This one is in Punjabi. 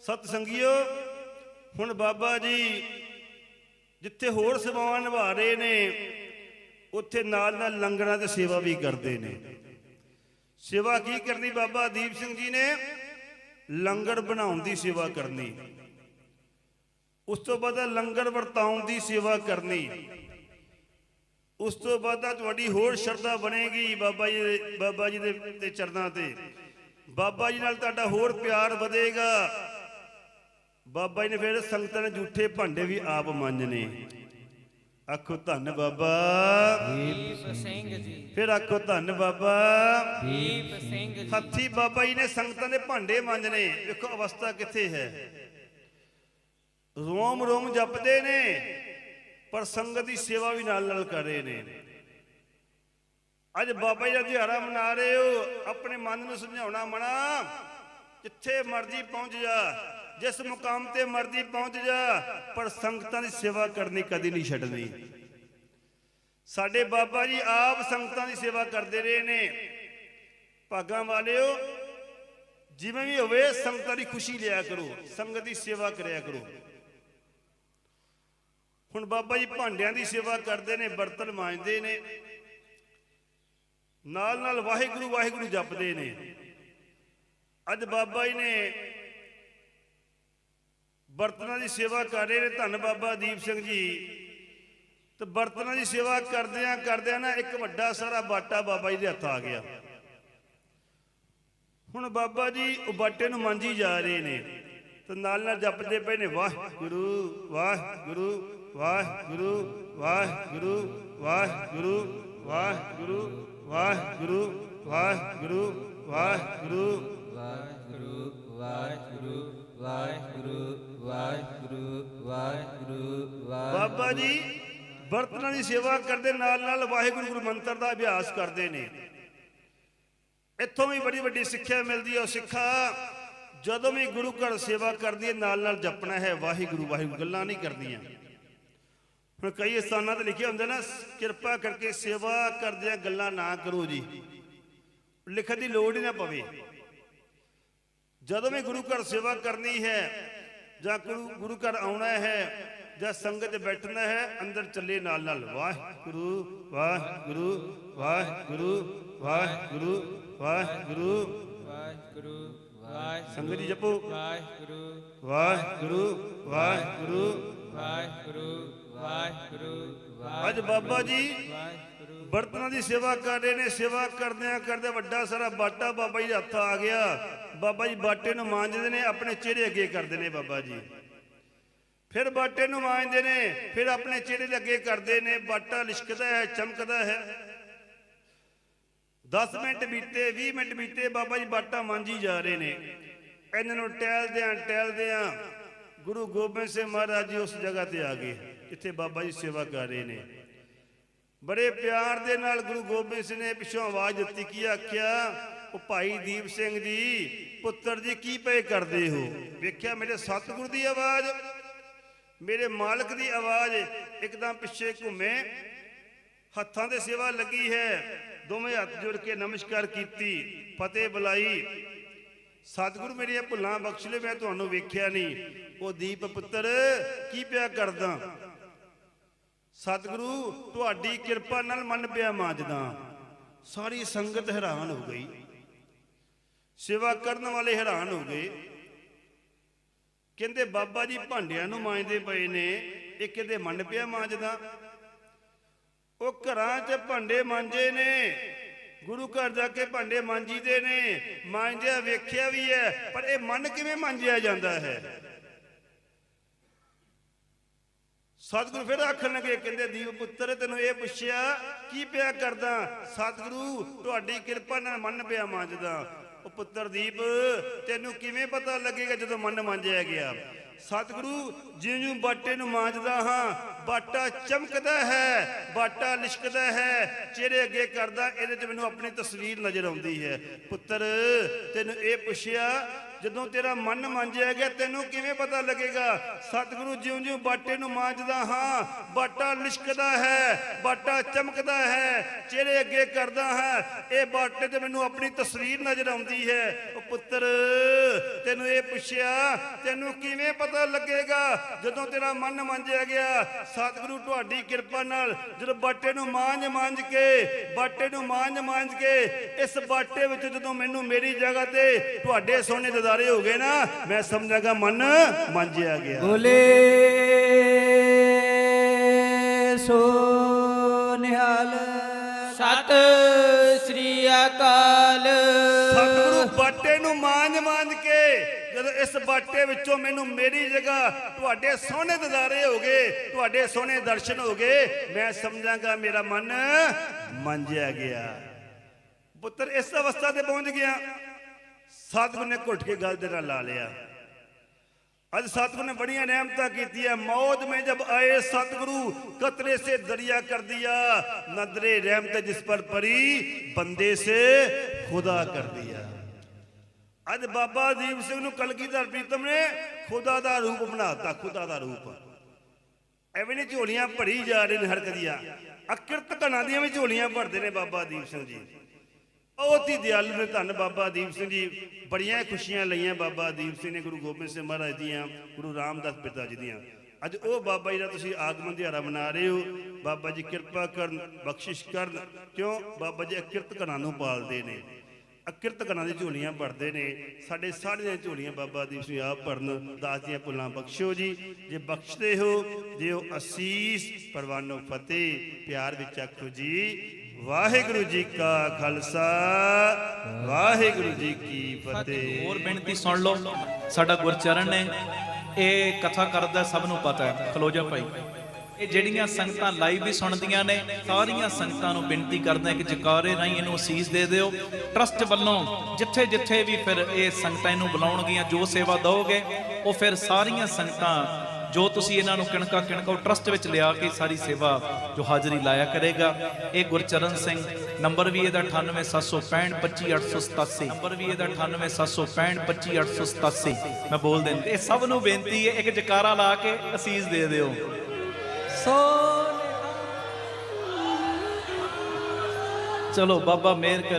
ਸਤ ਸੰਗਿਓ, ਹੁਣ ਬਾਬਾ ਜੀ ਜਿੱਥੇ ਹੋਰ ਸੇਵਾਵਾਂ ਨਿਭਾ ਰਹੇ ਨੇ, ਉੱਥੇ ਨਾਲ ਨਾਲ ਲੰਗਰਾਂ ਤੇ ਸੇਵਾ ਵੀ ਕਰਦੇ ਨੇ। ਸੇਵਾ ਕੀ ਕਰਨੀ ਬਾਬਾ ਦੀਪ ਸਿੰਘ ਜੀ ਨੇ? ਲੰਗਰ ਬਣਾਉਣ ਦੀ ਸੇਵਾ ਕਰਨੀ। ਉਸ ਤੋਂ ਬਾਅਦ ਲੰਗਰ ਵਰਤਾਉਣ ਦੀ ਸੇਵਾ ਕਰਨੀ। ਉਸ ਤੋਂ ਬਾਅਦ ਤੁਹਾਡੀ ਹੋਰ ਸ਼ਰਧਾ ਬਣੇਗੀ ਬਾਬਾ ਜੀ ਦੇ ਬਾਬਾ ਜੀ ਦੇ ਚਰਨਾਂ ਤੇ। ਬਾਬਾ ਜੀ ਨਾਲ ਤੁਹਾਡਾ ਹੋਰ ਪਿਆਰ ਵਧੇਗਾ। ਬਾਬਾ ਜੀ ਨੇ ਫਿਰ ਸੰਗਤਾਂ ਨੇ ਝੂਠੇ ਭਾਂਡੇ ਵੀ ਆਪ ਮਾਂਜਨੇ ਆਖੋ ਧੰਨ ਬਾਬਾ। ਦੀਪ ਸਿੰਘ ਜੀ। ਫਿਰ ਆਖੋ ਧੰਨ ਬਾਬਾ। ਦੀਪ ਸਿੰਘ ਜੀ। ਹੱਥੀ ਬਾਬਾ ਜੀ ਨੇ ਸੰਗਤਾਂ ਦੇ ਭਾਂਡੇ ਮਾਂਜਨੇ ਵੇਖੋ ਅਵਸਥਾ ਕਿੱਥੇ ਹੈ। ਰੋਮ ਰੋਮ ਜਪਦੇ ਨੇ ਪਰ ਸੰਗਤ ਦੀ ਸੇਵਾ ਵੀ ਨਾਲ ਨਾਲ ਕਰ ਰਹੇ ਨੇ। ਅੱਜ ਬਾਬਾ ਜੀ ਦਾ ਦਿਹਾੜਾ ਮਨਾ ਰਹੇ ਹੋ। ਆਪਣੇ ਮਨ ਨੂੰ ਸਮਝਾਉਣਾ ਮਣਾ ਜਿੱਥੇ ਮਰਜ਼ੀ ਪਹੁੰਚ ਜਾ। ਜਿਸ ਮੁਕਾਮ ਤੇ ਮਰਜ਼ੀ ਪਹੁੰਚ ਜਾ, ਪਰ ਸੰਗਤਾਂ ਦੀ ਸੇਵਾ ਕਰਨੀ ਕਦੀ ਨਹੀਂ ਛੱਡਣੀ। ਸਾਡੇ ਬਾਬਾ ਜੀ ਆਪ ਸੰਗਤਾਂ ਦੀ ਸੇਵਾ ਕਰਦੇ ਰਹੇ ਨੇ। ਭਾਗਾਂ ਵਾਲਿਓ, ਜਿਵੇਂ ਵੀ ਹੋਵੇ, ਸੰਗਤਾਂ ਦੀ ਖੁਸ਼ੀ ਲਿਆ ਕਰੋ, ਸੰਗਤ ਦੀ ਸੇਵਾ ਕਰਿਆ ਕਰੋ। ਹੁਣ ਬਾਬਾ ਜੀ ਭਾਂਡਿਆਂ ਦੀ ਸੇਵਾ ਕਰਦੇ ਨੇ, ਬਰਤਨ ਮਾਂਜਦੇ ਨੇ। ਨਾਲ ਨਾਲ ਵਾਹਿਗੁਰੂ ਵਾਹਿਗੁਰੂ ਜਪਦੇ ਨੇ। ਅੱਜ ਬਾਬਾ ਜੀ ਨੇ ਬਰਤਨਾਂ ਦੀ ਸੇਵਾ ਕਰ ਰਹੇ ਨੇ ਧੰਨ ਬਾਬਾ ਦੀਪ ਸਿੰਘ ਜੀ ਤੇ ਬਰਤਨਾਂ ਦੀ ਸੇਵਾ ਕਰਦਿਆਂ ਕਰਦਿਆਂ ਨਾ ਇੱਕ ਵੱਡਾ ਸਾਰਾ ਬਾਟਾ ਬਾਬਾ ਜੀ ਦੇ ਹੱਥ ਆ ਗਿਆ ਹੁਣ ਬਾਬਾ ਜੀ ਉਹ ਬਾਟੇ ਨੂੰ ਮਾਂਜੀ ਜਾ ਰਹੇ ਨੇ ਤੇ ਨਾਲ ਨਾਲ ਜਪਦੇ ਪਏ ਨੇ ਵਾਹਿਗੁਰੂ ਵਾਹਿਗੁਰੂ ਵਾਹਿਗੁਰੂ ਵਾਹਿਗੁਰੂ ਵਾਹਿਗੁਰੂ ਵਾਹਿਗੁਰੂ ਵਾਹਿਗੁਰੂ ਵਾਹਿਗੁਰੂ ਵਾਹਿਗੁਰੂ ਵਾਹਿਗੁਰੂ ਵਾਹਿਗੁਰੂ ਵਾਹਿਗੁਰੂ ਵਾਹਿਗੁਰੂ ਵਾਹਿਗੁਰੂ ਬਾਬਾ ਜੀ, ਬਰਤਨਾਂ ਦੀ ਸੇਵਾ ਕਰਦੇ ਨਾਲ ਨਾਲ ਵਾਹਿਗੁਰੂ ਗੁਰੂ ਮੰਤਰ ਦਾ ਅਭਿਆਸ ਕਰਦੇ ਨੇ। ਇੱਥੋਂ ਵੀ ਬੜੀ ਵੱਡੀ ਸਿੱਖਿਆ ਮਿਲਦੀ ਹੈ ਉਹ ਸਿੱਖਾ। ਜਦੋਂ ਵੀ ਗੁਰੂ ਘਰ ਸੇਵਾ ਕਰਦੀ ਹੈ, ਨਾਲ ਨਾਲ ਜਪਣਾ ਹੈ, ਵਾਹਿਗੁਰੂ ਵਾਹਿਗੁਰੂ, ਗੱਲਾਂ ਨਹੀਂ ਕਰਦੀਆਂ। ਹੁਣ ਕਈ ਸਥਾਨਾਂ ਤੇ ਲਿਖਿਆ ਹੁੰਦਾ ਨਾ, ਕਿਰਪਾ ਕਰਕੇ ਸੇਵਾ ਕਰਦਿਆਂ ਗੱਲਾਂ ਨਾ ਕਰੋ ਜੀ। ਲਿਖਣ ਦੀ ਲੋੜ ਹੀ ਨਾ ਪਵੇ। ਜਦੋਂ ਵੀ ਗੁਰੂ ਘਰ ਸੇਵਾ ਕਰਨੀ ਹੈ ਜਾਂ ਗੁਰੂ ਘਰ ਆਉਣਾ ਹੈ ਜਾਂ ਸੰਗਤ 'ਚ ਬੈਠਣਾ ਹੈ ਅੰਦਰ ਚੱਲੇ ਨਾਲ ਨਾਲ ਵਾਹਿਗੁਰੂ ਵਾਹਿਗੁਰੂ ਵਾਹਿਗੁਰੂ ਵਾਹਿਗੁਰੂ ਵਾਹਿਗੁਰੂ। ਵਾਹਿਗੁਰੂ ਵਾਹਿਗੁਰੂ ਸੰਗਤ ਜੀ ਜਪੋ। ਵਾਹਿਗੁਰੂ ਵਾਹਿਗੁਰੂ ਵਾਹਿਗੁਰੂ। ਵਾਹਿਗੁਰੂ ਵਾਹਿਗੁਰੂ ਅੱਜ ਬਾਬਾ ਜੀ ਬਰਤਨਾਂ ਦੀ ਸੇਵਾ ਕਰ ਰਹੇ ਨੇ ਸੇਵਾ ਕਰਦਿਆਂ ਕਰਦੇ ਵੱਡਾ ਸਾਰਾ ਬਾਟਾ ਬਾਬਾ ਜੀ ਦੇ ਹੱਥ ਆ ਗਿਆ। ਬਾਬਾ ਜੀ, ਬਾਟੇ ਨੂੰ ਮਾਂਜਦੇ ਨੇ, ਆਪਣੇ ਚਿਹਰੇ ਅੱਗੇ ਕਰਦੇ ਨੇ ਬਾਬਾ ਜੀ। ਫਿਰ ਬਾਟੇ ਨੂੰ ਮਾਂਜਦੇ ਨੇ, ਫਿਰ ਆਪਣੇ ਚਿਹਰੇ ਦੇ ਅੱਗੇ ਕਰਦੇ ਨੇ, ਬਾਟਾ ਲਿਸ਼ਕਦਾ ਹੈ, ਚਮਕਦਾ ਹੈ। 10 ਮਿੰਟ ਬੀਤੇ 20 ਮਿੰਟ ਬੀਤੇ, ਬਾਬਾ ਜੀ, ਬਾਟਾ ਮਾਂਜੀ ਜਾ ਰਹੇ ਨੇ। ਇਹਨਾਂ ਨੂੰ ਟਹਿਲਦਿਆਂ ਟਹਿਲਦਿਆਂ ਗੁਰੂ ਗੋਬਿੰਦ ਸਿੰਘ ਮਹਾਰਾਜ ਜੀ ਉਸ ਜਗ੍ਹਾ ਤੇ ਆ ਗਏ, ਜਿੱਥੇ ਬਾਬਾ ਜੀ ਸੇਵਾ ਕਰ ਰਹੇ ਨੇ। ਬੜੇ ਪਿਆਰ ਦੇ ਨਾਲ ਗੁਰੂ ਗੋਬਿੰਦ ਸਿੰਘ ਨੇ ਪਿੱਛੋਂ ਆਵਾਜ਼ ਦਿੱਤੀ, ਕੀ ਆਖਿਆ? ਉਹ ਭਾਈ ਦੀਪ ਸਿੰਘ ਜੀ, ਪੁੱਤਰ ਜੀ ਕੀ ਪਏ ਕਰਦੇ ਹੋ? ਵੇਖਿਆ ਮੇਰੇ ਸਤਿਗੁਰੂ ਦੀ ਆਵਾਜ਼, ਮੇਰੇ ਮਾਲਕ ਦੀ ਆਵਾਜ਼ ਇੱਕਦਮ ਪਿੱਛੇ ਘੁੰਮੇ। ਹੱਥਾਂ ਦੇ ਸੇਵਾ ਲੱਗੀ ਹੈ, ਦੋਵੇਂ ਹੱਥ ਜੋੜ ਕੇ ਨਮਸਕਾਰ ਕੀਤੀ, ਫਤਿਹ ਬੁਲਾਈ। ਸਤਿਗੁਰੂ ਮੇਰੀਆਂ ਭੁੱਲਾਂ ਬਖਸ਼ ਲੈ, ਮੈਂ ਤੁਹਾਨੂੰ ਵੇਖਿਆ ਨਹੀਂ। ਉਹ ਦੀਪ ਪੁੱਤਰ, ਕੀ ਪਿਆ ਕਰਦਾ? ਸਤਿਗੁਰੂ, ਤੁਹਾਡੀ ਕਿਰਪਾ ਨਾਲ ਮਨ ਪਿਆ ਮਾਂਜਦਾ। ਸਾਰੀ ਸੰਗਤ ਹੈਰਾਨ ਹੋ ਗਈ। ਸੇਵਾ ਕਰਨ ਵਾਲੇ ਹੈਰਾਨ ਹੋ ਗਏ। ਕਹਿੰਦੇ, ਬਾਬਾ ਜੀ ਭਾਂਡਿਆਂ ਨੂੰ ਮਾਂਜਦੇ ਪਏ ਨੇ, ਇਹ ਕਿਤੇ ਮੰਨ ਪਿਆ ਮਾਂਜਦਾ? ਉਹ ਘਰਾਂ 'ਚ ਭਾਂਡੇ ਮਾਂਜੇ ਨੇ, ਗੁਰੂ ਘਰ ਜਾ ਕੇ ਭਾਂਡੇ ਮਾਂਜੀਦੇ ਨੇ, ਮਾਂਜਿਆ ਵੇਖਿਆ ਵੀ ਹੈ, ਪਰ ਇਹ ਮਨ ਕਿਵੇਂ ਮਾਂਜਿਆ ਜਾਂਦਾ ਹੈ? ਸਤਿਗੁਰੂ ਫਿਰ ਆਖਣ ਲੱਗੇ, ਕਹਿੰਦੇ, ਦੀਪ ਪੁੱਤਰ, ਤੈਨੂੰ ਇਹ ਪੁੱਛਿਆ, ਕੀ ਪਿਆ ਕਰਦਾ? ਸਤਿਗੁਰੂ, ਤੁਹਾਡੀ ਕਿਰਪਾ ਨਾਲ ਮਨ ਪਿਆ ਮਾਂਜਦਾ। ਉਹ ਪੁੱਤਰ ਦੀਪ, ਤੈਨੂੰ ਕਿਵੇਂ ਪਤਾ ਲੱਗੇਗਾ ਜਦੋਂ ਮਨ ਮਾਂਜਿਆ ਗਿਆ? ਸਤਿਗੁਰੂ ਜਿਉਂ-ਜਿਉਂ ਬਾਟੇ ਨੂੰ ਮਾਂਜਦਾ ਹਾਂ ਬਾਟਾ ਚਮਕਦਾ ਹੈ, ਬਾਟਾ ਲਿਸ਼ਕਦਾ ਹੈ, ਚਿਹਰੇ ਅੱਗੇ ਕਰਦਾ, ਇਹਦੇ 'ਚ ਮੈਨੂੰ ਆਪਣੀ ਤਸਵੀਰ ਨਜ਼ਰ ਆਉਂਦੀ ਹੈ। ਪੁੱਤਰ, ਤੈਨੂੰ ਇਹ ਪੁੱਛਿਆ, ਜਦੋਂ ਤੇਰਾ ਮਨ ਮੰਜਿਆ ਗਿਆ, ਤੈਨੂੰ ਕਿਵੇਂ ਪਤਾ ਲੱਗੇਗਾ? ਸਤਿਗੁਰੂ ਜਿਉਂ-ਜਿਉਂ ਬਾਟੇ ਨੂੰ ਮਾਂਜਦਾ ਹਾਂ, ਬਾਟਾ ਲਿਸ਼ਕਦਾ ਹੈ, ਬਾਟਾ ਚਮਕਦਾ ਹੈ, ਚਿਹਰੇ ਅੱਗੇ ਕਰਦਾ ਹਾਂ, ਇਹ ਬਾਟੇ ਤੇ ਮੈਨੂੰ ਆਪਣੀ ਤਸਵੀਰ ਨਜ਼ਰ ਆਉਂਦੀ ਹੈ। ਉਹ ਪੁੱਤਰ, ਤੈਨੂੰ ਇਹ ਪੁੱਛਿਆ, ਤੈਨੂੰ ਕਿਵੇਂ ਪਤਾ ਲੱਗੇਗਾ? ਜਦੋਂ ਤੇਰਾ ਮਨ ਮੰਜਿਆ ਗਿਆ ਸਤਿਗੁਰੂ ਤੁਹਾਡੀ ਕਿਰਪਾ ਨਾਲ ਜਦੋਂ ਬਾਟੇ ਨੂੰ ਮਾਂਜ ਮਾਂਜ ਕੇ ਬਾਟੇ ਨੂੰ ਮਾਂਜ ਮਾਂਜ ਕੇ ਇਸ ਬਾਟੇ ਵਿੱਚ ਜਦੋਂ ਮੈਨੂੰ ਮੇਰੀ ਜਗ੍ਹਾ ਤੇ ਤੁਹਾਡੇ ਸੋਹਣੇ ਦਿਦਾਰੇ ਹੋ ਗਏ ਨਾ ਮੈਂ ਸਮਝਾਗਾ ਮਨ ਮੰਜਿਆ ਗਿਆ। ਬੋਲੇ ਸੋ ਨਿਹਾਲ। ਸਤ ਸ੍ਰੀ ਅਕਾਲ। ਇਸ ਬਾਟੇ ਵਿੱਚੋਂ ਮੈਨੂੰ ਮੇਰੀ ਜਗ੍ਹਾ, ਤੁਹਾਡੇ ਸੋਹਣੇ ਦਿਦਾਰੇ ਹੋ ਗਏ, ਤੁਹਾਡੇ ਸੋਹਣੇ ਦਰਸ਼ਨ ਹੋ ਗਏ। ਮੈਂ ਸਮਝਾਂਗਾ, ਮੇਰਾ ਮਨ ਮੰਜਿਆ ਗਿਆ। ਪੁੱਤਰ, ਇਸ ਅਵਸਥਾ ਤੇ ਪਹੁੰਚ ਗਿਆ। ਸਾਧੂ ਨੇ ਘੁੱਟ ਕੇ ਗੱਲ ਦੇ ਨਾਲ ਲਾ ਲਿਆ। ਅੱਜ ਸਤਿਗੁਰ ਨੇ ਬੜੀਆਂ ਨਿਆਮਤਾਂ ਕੀਤੀਆਂ। ਮੌਤ ਮੇ ਜਬ ਆਏ ਸਤਿਗੁਰੂ, ਕਤਰੇ ਸੇ ਦਰਿਆ ਕਰ ਦਿਆ। ਨਦਰੇ ਰਹਿਮਤ ਜਿਸ ਪਰ ਪਰੀ, ਬੰਦੇ ਸੇ ਖੁਦਾ ਕਰ ਦਿਆ। ਅੱਜ ਬਾਬਾ ਦੀਪ ਸਿੰਘ ਨੂੰ ਕਲਗੀਧਰ ਪ੍ਰੀਤਮ ਨੇ ਖੁਦਾ ਦਾ ਰੂਪ ਬਣਾਤਾ, ਖੁਦਾ ਦਾ ਰੂਪ। ਐਵੇਂ ਨਹੀਂ ਝੋਲੀਆਂ ਭਰੀ ਜਾ ਰਹੇ ਨੇ ਹਰ ਅਕਿਰਤ ਘਣਾ ਦੀਆਂ ਵੀ ਝੋਲੀਆਂ ਭਰਦੇ ਨੇ ਬਾਬਾ ਦੀਪ ਸਿੰਘ ਜੀ। ਬਹੁਤ ਹੀ ਦਿਆਲੂ ਨੇ ਧੰਨ ਬਾਬਾ ਦੀਪ ਸਿੰਘ ਜੀ। ਬੜੀਆਂ ਖੁਸ਼ੀਆਂ ਲਈਆਂ ਬਾਬਾ ਦੀਪ ਸਿੰਘ ਨੇ, ਗੁਰੂ ਗੋਬਿੰਦ ਸਿੰਘ ਮਹਾਰਾਜ ਦੀਆਂ, ਗੁਰੂ ਰਾਮਦਾਸ ਪਿਤਾ ਜੀ ਦੀਆਂ। ਅੱਜ ਉਹ ਬਾਬਾ ਜੀ ਦਾ ਤੁਸੀਂ ਆਗਮਨ ਦਿਹਾੜਾ ਮਨਾ ਰਹੇ ਹੋ। ਬਾਬਾ ਜੀ ਕਿਰਪਾ ਕਰਨ, ਬਖਸ਼ਿਸ਼ ਕਰਨ। ਕਿਉਂ? ਬਾਬਾ ਜੀ ਅਕਿਰਤ ਘਣਾ ਨੂੰ ਪਾਲਦੇ ਨੇ। ਅਕਿਰਤ ਘਣਾ ਦੀ ਝੋਲੀਆਂ ਭਰਦੇ ਨੇ। ਸਾਡੇ ਸਾਰੀਆਂ ਝੋਲੀਆਂ ਬਾਬਾ ਦੀਪ ਸਿੰਘ ਆਪ ਭਰਨ ਦਾਸ ਦੀਆਂ ਭੁੱਲਾਂ ਬਖਸ਼ੋ ਜੀ। ਜੇ ਬਖਸ਼ਦੇ ਹੋ ਦਿਓ ਅਸੀਸ ਪਰਵਾਨੋ ਫਤਿਹ, ਪਿਆਰ ਵਿੱਚ ਆਖੋ ਜੀ, ਵਾਹਿਗੁਰੂ ਜੀ ਕਾ ਖਾਲਸਾ, ਵਾਹਿਗੁਰੂ ਜੀ ਕੀ ਫਤਿਹ। ਹੋਰ ਬੇਨਤੀ ਸੁਣ ਲਓ, ਸਾਡਾ ਗੁਰਚਰਨ ਨੇ ਇਹ ਕਥਾ ਕਰਦਾ ਸਭ ਨੂੰ ਪਤਾ ਹੈ। ਖਲੋ ਜਾ ਭਾਈ। ਇਹ ਜਿਹੜੀਆਂ ਸੰਗਤਾਂ ਲਾਈਵ ਵੀ ਸੁਣਦੀਆਂ ਨੇ, ਸਾਰੀਆਂ ਸੰਗਤਾਂ ਨੂੰ ਬੇਨਤੀ ਕਰਦਾ ਕਿ ਜਕਾਰੇ ਰਾਹੀਂ ਇਹਨੂੰ ਅਸੀਸ ਦੇ ਦਿਓ। ਟਰਸਟ ਵੱਲੋਂ ਜਿੱਥੇ ਜਿੱਥੇ ਵੀ ਫਿਰ ਇਹ ਸੰਗਤਾਂ ਇਹਨੂੰ ਬੁਲਾਉਣਗੀਆਂ, ਜੋ ਸੇਵਾ ਦਓਗੇ, ਉਹ ਫਿਰ ਸਾਰੀਆਂ ਸੰਗਤਾਂ ਜੋ ਤੁਸੀਂ ਇਹਨਾਂ ਨੂੰ ਕਿਣਕਾ ਕਿਣਕਾ ਟਰਸਟ ਵਿੱਚ ਲਿਆ ਕੇ ਸਾਰੀ ਸੇਵਾ ਜੋ ਹਾਜ਼ਰੀ ਲਾਇਆ ਕਰੇਗਾ। ਇਹ ਗੁਰਚਰਨ ਸਿੰਘ, ਨੰਬਰ ਵੀ ਇਹਦਾ 9876525887 ਨੰਬਰ ਵੀ ਇਹਦਾ 9876525887 ਮੈਂ ਬੋਲ ਦਿੰਦਾ, ਇਹ ਸਭ ਨੂੰ ਬੇਨਤੀ ਹੈ, ਇੱਕ ਜਕਾਰਾ ਲਾ ਕੇ ਅਸੀਸ ਦੇ ਦਿਓ। ਸੋ ਚਲੋ ਬਾਬਾ ਮੇਰ ਕਰ।